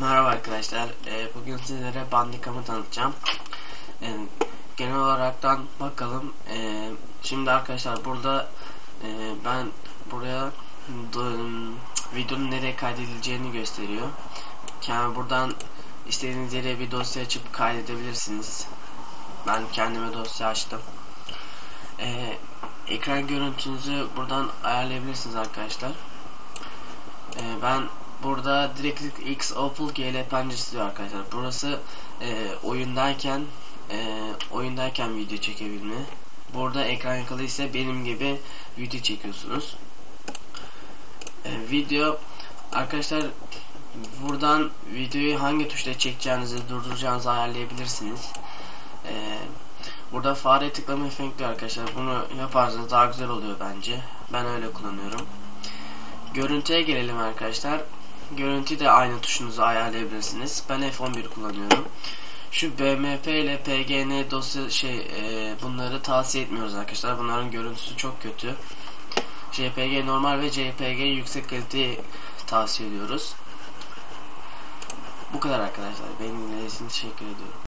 Merhaba arkadaşlar. Ee, bugün sizlere Bandicam'ı tanıtacağım. Ee, genel olaraktan bakalım. Ee, şimdi arkadaşlar burada e, ben buraya videonun nereye kaydedileceğini gösteriyor. Yani buradan istediğiniz yere bir dosya açıp kaydedebilirsiniz. Ben kendime dosya açtım. Ekran görüntünüzü buradan ayarlayabilirsiniz arkadaşlar. Ben burada DirectX X Opal GL penceresi diyor arkadaşlar. Burası e, oyundayken e, oyundayken video çekebilme. Burada ekran yakalı ise benim gibi video çekiyorsunuz. E, video arkadaşlar buradan videoyu hangi tuşla çekeceğinizi durduracağınızı ayarlayabilirsiniz. E, burada fare tıklama efekti arkadaşlar. Bunu yaparsanız daha güzel oluyor bence. Ben öyle kullanıyorum. Görüntüye gelelim arkadaşlar. Görüntü de aynı tuşunuzu ayarlayabilirsiniz. Ben F11 kullanıyorum. Şu BMP ile PGN dosya şey e, bunları tavsiye etmiyoruz arkadaşlar. Bunların görüntüsü çok kötü. JPG normal ve JPG yüksek kalite tavsiye ediyoruz. Bu kadar arkadaşlar. Benim için teşekkür ediyorum.